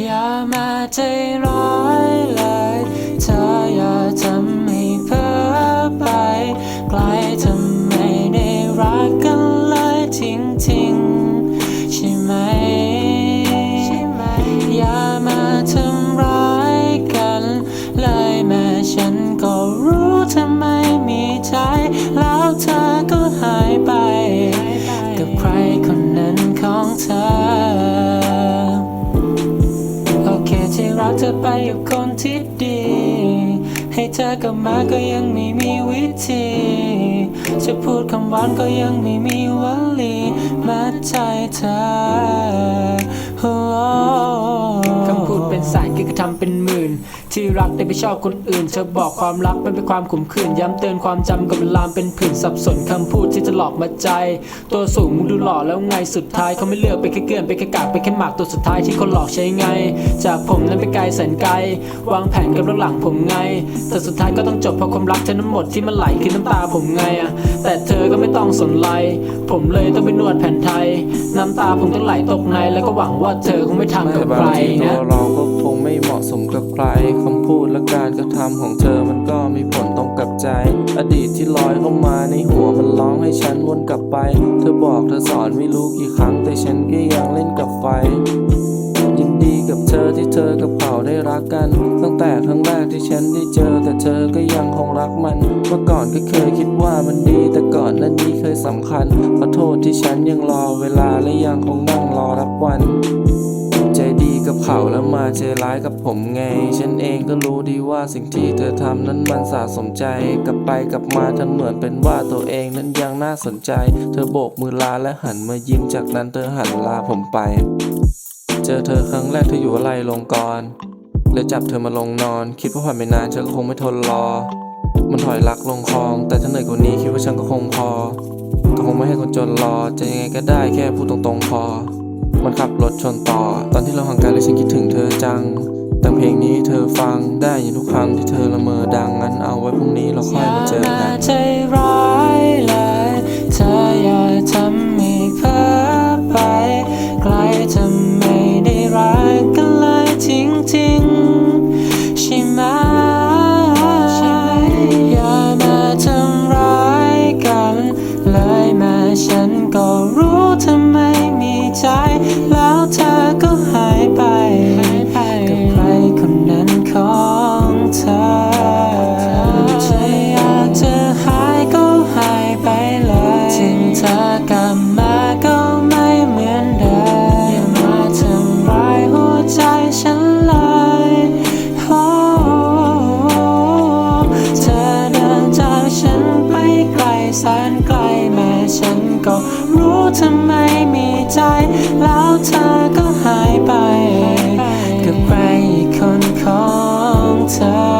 อย่ามาใจร้ายเลยเธออย่าทำให้เพ้อไปไกลทำไมได้รักกันเลยทิ้งทิ้งใช่ไหมไหมอย่ามาทำร้ายกัน เลยแม้ฉันก็รู้เธอไม อไปกับคนที่ดี ให้เธอกลับมาก็ยังไม่มีวิธี จะพูดคำหวานก็ยังไม่มีวลีมาใจเธอ เป็นสายคือกระทำเป็นหมื่น ที่รักได้ไปชอบคนอื่น เธอบอกความรักมันเป็นความขมขื่นย้ำเตือนความจำกับลามเป็นผื่นสับสนคำพูดที่จะหลอกมาใจ ตัวสูงมึงดูหล่อแล้วไงสุดท้ายเขาไม่เลือกไปแค่เกื่อนไปแค่กากไปแค่หมากตัวสุดท้ายที่คนหลอกใช้ไง จากผมนั้นไปไกลแสนไกล วางแผนกับรื่องหลังผมไง แต่สุดท้ายก็ต้องจบเพราะความรักเธอทั้งหมดที่มันไหลคือน้ำตาผมไงอะแต่เธอ สนไล ผมเลยต้องไปนวดแผ่นไทย น้ำตาผมต้องไหลตกใน แล้วก็หวังว่าเธอคงไม่ทำกับแต่ใคบารงทีตันะวเราก็คงไม่เหมาะสมกับใครคำพูดและการกระทำของเธอมันก็มีผลตรงกับใจ อดีตที่ลอยเข้ามาในหัวมันร้องให้ฉันวนกลับไป เธอบอกเธอสอนไม่รู้กี่ครั้ง แต่ฉันก็ยังเล่นกับไฟยินดีกับเธอที่เธอกับเขาได้รักกัน ครั้งแรกที่ฉันได้เจอ แต่เธอก็ยังคงรักมัน เมื่อก่อนก็เคยคิดว่ามันดี แต่ก่อนนั้นนี้เคยสำคัญ ขอโทษที่ฉันยังรอเวลาและยังคงนั่งรอรับวัน ใจดีกับเขาแล้วมาใจร้ายกับผมไง ฉันเองก็รู้ดีว่าสิ่งที่เธอทำนั้นมันสะสมใจ กลับไปกลับมาทำเหมือนเป็นว่าตัวเองนั้นยังน่าสนใจ เธอโบกมือลาและหันมายิ้มจากนั้นเธอหันลาผมไป เจอเธอครั้งแรกเธออยู่อะไรลงกร เลยจับเธอมาลงนอน คิดว่าผ่านไปนานเธอก็คงไม่ทนรอ มันถอยลักลงคลอง แต่ถ้าเหนื่อยกว่านี้คิดว่าฉันก็คงพอก็คงไม่ให้คนจนรอ จะยังไงก็ได้แค่พูดตรงๆพอ มันขับรถชนต่อ ตอนที่เราห่างกันเลยฉันคิดถึงเธอจัง แต่เพลงนี้เธอฟังได้ยินทุกครั้งที่เธอละเมอดังงั้นเอาไว้พรุ่งนี้เราค่อยมาเจอกัน แสนไกลแม้ฉันก็รู้ทำไมมีใจ แล้วเธอก็หายไป กับใครคนของเธอ